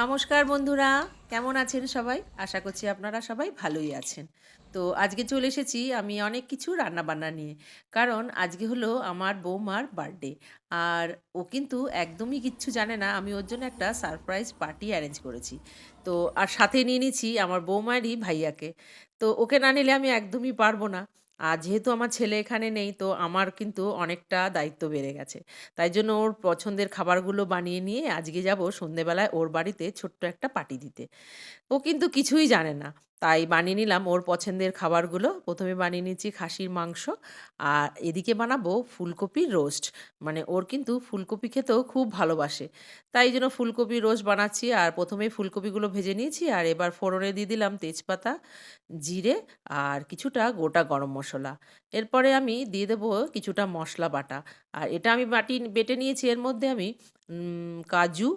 নমস্কার বন্ধুরা, কেমন আছেন সবাই? আশা করছি আপনারা সবাই ভালোই আছেন। তো আজকে চলে এসেছি আমি অনেক কিছু রান্না বান্না নিয়ে, কারণ আজকে হলো আমার বৌমার বার্থডে। আর ও কিন্তু একদমই কিচ্ছু জানে না, আমি ওর জন্য একটা সারপ্রাইজ পার্টি অ্যারেঞ্জ করেছি। তো আর সাথে নিয়ে নিয়েছি আমার বৌমারই ভাইয়াকে। তো ওকে না নিলে আমি একদমই পারব না। আর যেহেতু আমার ছেলে এখানে নেই, তো আমার কিন্তু অনেকটা দায়িত্ব বেড়ে গেছে। তাই জন্য ওর পছন্দের খাবারগুলো বানিয়ে নিয়ে আজকে যাব সন্ধেবেলায় ওর বাড়িতে ছোট্ট একটা পার্টি দিতে। ও কিন্তু কিছুই জানে না। তাই বানিয়ে নিলাম ওর পছন্দের খাবারগুলো। প্রথমে বানিয়ে নিচ্ছি খাসির মাংস আর এদিকে বানাবো ফুলকপির রোস্ট। মানে ওর কিন্তু ফুলকপি খেতেও খুব ভালোবাসে। তাই জন্য ফুলকপি রোস্ট বানাচ্ছি আর প্রথমে ফুলকপিগুলো ভেজে নিয়েছি আর এবার ফোড়নে দিয়ে দিলাম তেজপাতা, জিরে আর কিছুটা গোটা গরম মশলা। এরপরে আমি দিয়ে দেবো কিছুটা মশলা বাটা। আর এটা আমি বাটি বেটে নিয়েছি এর মধ্যে আমি কাজু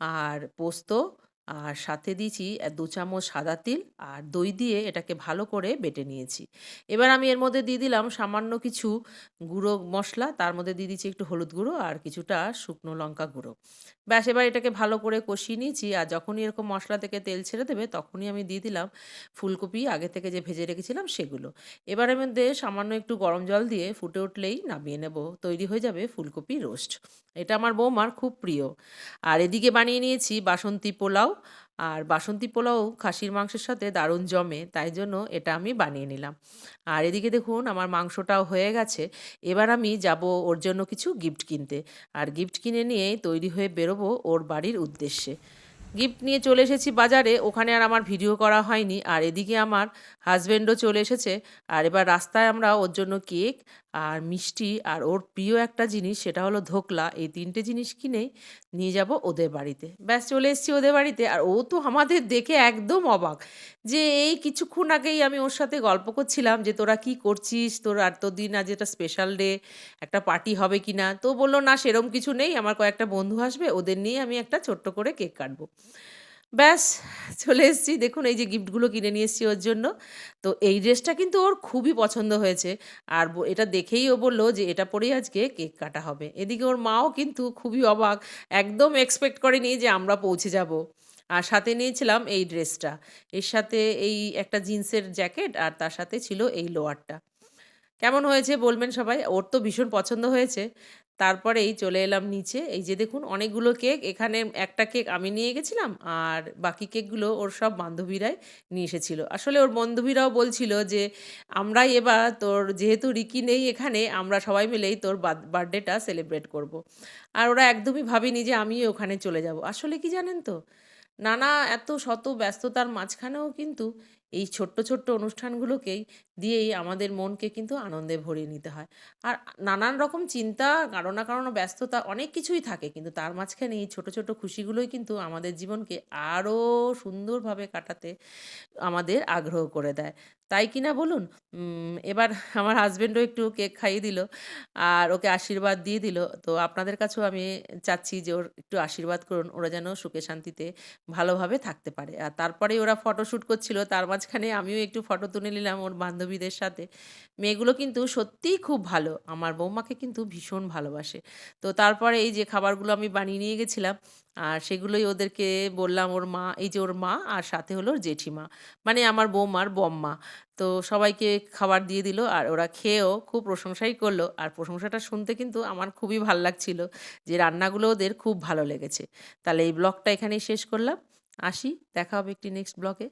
আর পোস্ত আর সাথে দিয়েছি দু চামচ সাদা তিল আর দই দিয়ে এটাকে ভালো করে বেটে নিয়েছি। এবার আমি এর মধ্যে দিয়ে দিলাম সামান্য কিছু গুঁড়ো মশলা, তার মধ্যে দিয়ে দিচ্ছি একটু হলুদ গুঁড়ো আর কিছুটা শুকনো লঙ্কা গুঁড়ো। ব্যাস, এবার এটাকে ভালো করে কষিয়ে নিয়েছি আর যখনই এরকম মশলা থেকে তেল ছেড়ে দেবে তখনই আমি দিয়ে দিলাম ফুলকপি, আগে থেকে যে ভেজে রেখেছিলাম সেগুলো। এবার এর মধ্যে সামান্য একটু গরম জল দিয়ে ফুটে উঠলেই নামিয়ে নেব। তৈরি হয়ে যাবে ফুলকপি রোস্ট। এটা আমার বৌমার খুব প্রিয়। আর এদিকে বানিয়ে নিয়েছি বাসন্তী পোলাও আর বাসন্তী পোলাও খাসির মাংসের সাথে দারুণ জমে, তাই জন্য এটা আমি বানিয়ে নিলাম। আর এদিকে দেখুন, আমার মাংসটাও হয়ে গেছে। এবার আমি যাব ওর জন্য কিছু গিফট কিনতে। আর গিফট কিনে নিয়ে তৈরি হয়ে বেরোবো ওর বাড়ির উদ্দেশ্যে। গিফট নিয়ে চলে এসেছি বাজারে, ওখানে আর আমার ভিডিও করা হয়নি। আর এদিকে আমার হাজব্যান্ডও চলে এসেছে। আর এবার রাস্তায় আমরা ওর জন্য কেক আর মিষ্টি আর ওর প্রিয় একটা জিনিস, সেটা হলো ধোকলা। এই তিনটে জিনিস কিনে নিয়ে যাব ওদের বাড়িতে। ব্যাস, চলে এসেছি ওদের বাড়িতে। আর ও তো আমাদের দেখে একদম অবাক যে এই কিছুক্ষণ আগেই আমি ওর সাথে গল্প করছিলাম যে, তোরা কি করছিস? তোর আর তোর দিন আজ এটা স্পেশাল ডে একটা পার্টি হবে কি না তো বলল, না, সেরম কিছু নেই। আমার কয়েকটা বন্ধু আসবে, ওদের নিয়ে আমি একটা ছোট্ট করে কেক কাটবো। ব্যাস, চলে এসেছি। দেখুন, এই যে গিফটগুলো কিনে নিয়ে এসেছি ওর জন্য। তো এই ড্রেসটা কিন্তু ওর খুবই পছন্দ হয়েছে। আর এটা দেখেই ও বলল যে, এটা পরেই আজকে কেক কাটা হবে। এদিকে ওর মাও কিন্তু খুবই অবাক, একদম এক্সপেক্ট করেনি যে আমরা পৌঁছে যাব। আর সাথে নিয়েছিলাম এই ড্রেসটা। এর সাথে এই একটা জিন্সের জ্যাকেট আর তার সাথে ছিল এই লোয়ারটা। কেমন হয়েছে বলবেন সবাই? ওর তো ভীষণ পছন্দ হয়েছে। তারপরেই চলে এলাম নিচে। এই যে দেখুন, অনেকগুলো কেক। এখানে একটা কেক আমি নিয়ে গেছিলাম আর বাকি কেকগুলো ওর সব বান্ধবীরাই নিয়ে এসেছিল। আসলে ওর বান্ধবীরাও বলছিল যে, আমরাই এবার তোর, যেহেতু রিকি নেই এখানে, আমরা সবাই মিলেই তোর বার্থডেটা সেলিব্রেট করব। আর ওরা একদমই ভাবিনি যে আমি ওখানে চলে যাব। আসলে কি জানেন তো? নানা এত শত ব্যস্ততার মাঝখানেও কিন্তু এই ছোট্ট ছোট্ট অনুষ্ঠানগুলোকেই দিয়েই আমাদের মনকে কিন্তু আনন্দে ভরিয়ে নিতে হয়। আর নানান রকম চিন্তা, কারও না কারও না ব্যস্ততা অনেক কিছুই থাকে, কিন্তু তার মাঝখানে এই ছোট ছোট খুশিগুলোই কিন্তু আমাদের জীবনকে আরও সুন্দরভাবে কাটাতে আমাদের আগ্রহ করে দেয়। তাই কি না বলুন এবার আমার হাজবেন্ডও একটু কেক খাইয়ে দিল আর ওকে আশীর্বাদ দিয়ে দিল। তো আপনাদের কাছেও আমি চাচ্ছি যে ওর একটু আশীর্বাদ করুন, ওরা যেন সুখে শান্তিতে ভালোভাবে থাকতে পারে। আর তারপরেই ওরা ফটোশ্যুট করছিল, তার মাঝখানে আমিও একটু ফটো তুলে নিলাম ওর বান্ধবীদের সাথে। মেয়েগুলো কিন্তু সত্যিই খুব ভালো। আমার বৌমাকে কিন্তু ভীষণ ভালোবাসে। তো তারপরে এই যে খাবারগুলো আমি বানিয়ে নিয়ে গেছিলাম, আর সেগুলোই ওদেরকে বললাম ওর মা, এই যে ওর মা আর সাথে হলো ওর জেঠিমা মানে আমার বৌমার বম্মা। তো সবাইকে খাবার দিয়ে দিল আর ওরা খেয়েও খুব প্রশংসাই করল। আর প্রশংসাটা শুনতে কিন্তু আমার খুবই ভালো লাগছিল যে রান্নাগুলো ওদের খুব ভালো লেগেছে। তাহলে এই ব্লগটা এখানেই শেষ করলাম। আসি, দেখা হবে একটি নেক্সট ব্লগে।